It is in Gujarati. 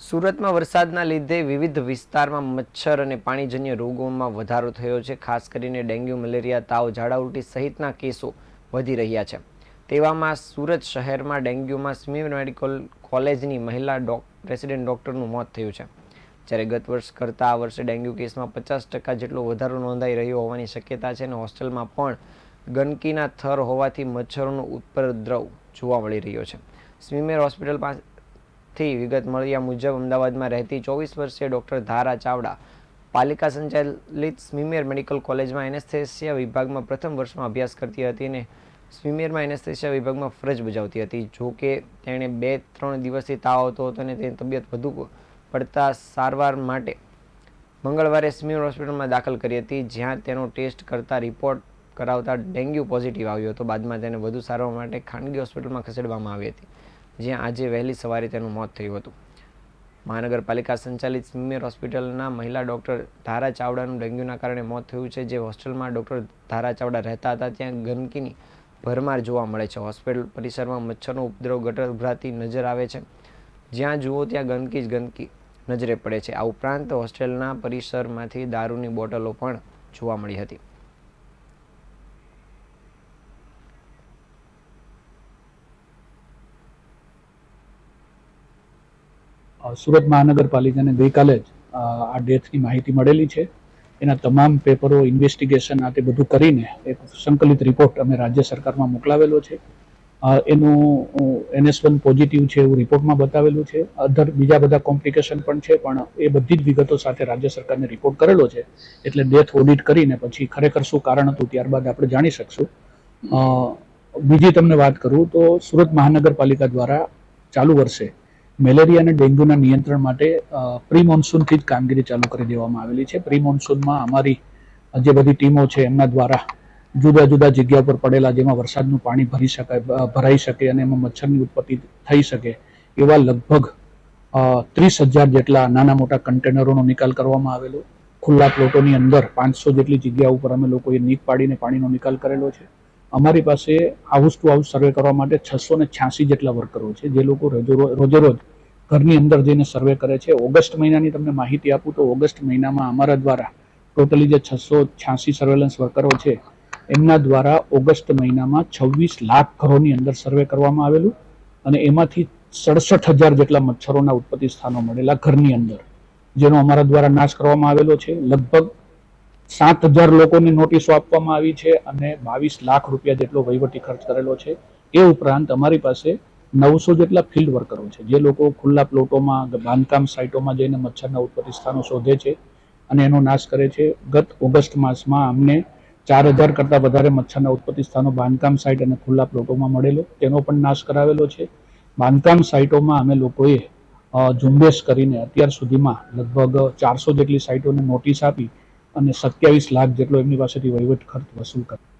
સુરતમાં વરસાદના લીધે વિવિધ વિસ્તારમાં મચ્છર અને પાણીજન્ય રોગોમાં વધારો થયો છે. ખાસ કરીને ડેન્ગ્યુ, મલેરિયા, તાવ, ઝાડા ઉલટી સહિતના કેસો વધી રહ્યા છે. તેવામાં સુરત શહેરમાં ડેન્ગ્યુમાં સ્મીર મેડિકલ કોલેજની મહિલા ડોક રેસિડેન્ટ ડોક્ટરનું મોત થયું છે. જ્યારે ગત વર્ષ કરતાં આ વર્ષે ડેન્ગ્યુ કેસમાં પચાસ ટકા જેટલો વધારો નોંધાઈ રહ્યો હોવાની શક્યતા છે અને હોસ્ટેલમાં પણ ગંદકીના થર હોવાથી મચ્છરોનો ઉપદ્રવ જોવા મળી રહ્યો છે. સ્મીમેર હોસ્પિટલ પાસેથી વિગત મળ્યા મુજબ અમદાવાદમાં રહેતી ચોવીસ વર્ષીય ડૉક્ટર ધારા ચાવડા પાલિકા સંચાલિત સ્મીમેર મેડિકલ કોલેજમાં એનેસ્થેસિયા વિભાગમાં પ્રથમ વર્ષમાં અભ્યાસ કરતી હતી અને સ્વીમેરમાં એનેસ્થેસિયા વિભાગમાં ફરજ બજાવતી હતી. જો કે તેણે બે ત્રણ દિવસથી તાવ આવતો હતો અને તેની તબિયત વધુ પડતા સારવાર માટે મંગળવારે સ્મીર હોસ્પિટલમાં દાખલ કરી હતી. જ્યાં તેનો ટેસ્ટ કરતા રિપોર્ટ કરાવતા ડેન્ગ્યુ પોઝિટિવ આવ્યો હતો. બાદમાં તેને વધુ સારવાર માટે ખાનગી હોસ્પિટલમાં ખસેડવામાં આવી હતી. જ્યાં આજે વહેલી સવારે તેનું મોત થયું હતું. મહાનગરપાલિકા સંચાલિત સ્મીમેર હોસ્પિટલના મહિલા ડૉક્ટર ધારા ચાવડાનું ડેન્ગ્યુના કારણે મોત થયું છે. જે હોસ્ટેલમાં ડૉક્ટર ધારા ચાવડા રહેતા હતા, ત્યાં ગંદકીની ભરમાર જોવા મળે છે. હોસ્પિટલ પરિસરમાં મચ્છરનો ઉપદ્રવ ગટર ઉભરાતી નજર આવે છે. જ્યાં જુઓ ત્યાં ગંદકી જ ગંદકી નજરે પડે છે. આ ઉપરાંત હોસ્ટેલના પરિસરમાંથી દારૂની બોટલો પણ જોવા મળી હતી. સુરત મહાનગરપાલિકાને ગઈકાલે જ આ ડેથની માહિતી મળેલી છે. એના તમામ પેપરો ઇન્વેસ્ટિગેશન આ તે બધું કરીને એક સંકલિત રિપોર્ટ અમે રાજ્ય સરકારમાં મોકલાવેલો છે. એનું એનએસ વન પોઝિટિવ છે એવું રિપોર્ટમાં બતાવેલું છે. અધર, બીજા બધા કોમ્પ્લિકેશન પણ છે, પણ એ બધી જ વિગતો સાથે રાજ્ય સરકારને રિપોર્ટ કરેલો છે. એટલે ડેથ ઓડિટ કરીને પછી ખરેખર શું કારણ હતું ત્યારબાદ આપણે જાણી શકશું. બીજી તમને વાત કરું તો સુરત મહાનગરપાલિકા દ્વારા ચાલુ વર્ષે મેલેરિયા અને ડેન્ગ્યુના નિયંત્રણ માટે પ્રી મોન્સૂનથી જ કામગીરી ચાલુ કરી દેવામાં આવેલી છે. પ્રી મોન્સૂનમાં અમારી જે બધી ટીમો છે, એમના દ્વારા જુદા જુદા જગ્યા પર પડેલા, જેમાં વરસાદનું પાણી ભરી શકાય ભરાઈ શકે અને એમાં મચ્છરની ઉત્પત્તિ થઈ શકે, એવા લગભગ ત્રીસ હજાર જેટલા નાના મોટા કન્ટેનરોનો નિકાલ કરવામાં આવેલો. ખુલ્લા પ્લોટોની અંદર પાંચસો જેટલી જગ્યા ઉપર અમે લોકોએ નીક પાડીને પાણીનો નિકાલ કરેલો છે. અમારી પાસે હાઉસ ટુ હાઉસ સર્વે કરવા માટે છસો ને છ્યાસી જેટલા વર્કરો છે. જે લોકો રોજો- રોજે ઘરની અંદર જઈને સર્વે કરે છે. ઓગસ્ટ મહિનાની તમને માહિતી આપું તો ઓગસ્ટ મહિનામાં અમારા દ્વારા ટોટલી જે છસો છ્યાસી સર્વેલન્સ વર્કરો છે, એમના દ્વારા ઓગસ્ટ મહિનામાં છવ્વીસ લાખ ઘરોની અંદર સર્વે કરવામાં આવેલું અને એમાંથી સડસઠ હજાર જેટલા મચ્છરોના ઉત્પત્તિ સ્થાનો મળેલા ઘરની અંદર, જેનો અમારા દ્વારા નાશ કરવામાં આવેલો છે. લગભગ સાત હજાર લોકોને નોટિસો આપવામાં આવી છે અને બાવીસ લાખ રૂપિયા જેટલો વહીવટી ખર્ચ કરેલો છે. એ ઉપરાંત અમારી પાસે નવસો જેટલા ફિલ્ડ વર્કરો છે, જે લોકો ખુલ્લા પ્લોટોમાં, બાંધકામ સાઇટોમાં જઈને મચ્છરના ઉત્પત્તિ સ્થાનો શોધે છે અને એનો નાશ કરે છે. ગત ઓગસ્ટ માસમાં અમને ચાર હજાર કરતાં વધારે મચ્છરના ઉત્પત્તિ સ્થાનો બાંધકામ સાઇટ અને ખુલ્લા પ્લોટોમાં મળેલો. તેનો પણ નાશ કરાવેલો છે. બાંધકામ સાઇટોમાં અમે લોકોએ ઝુંબેશ કરીને અત્યાર સુધીમાં લગભગ ચારસો જેટલી સાઇટોને નોટિસ આપી અને સત્યાવીસ લાખ જેટલો એમની પાસેથી વહીવટ ખર્ચ વસૂલ કર્યો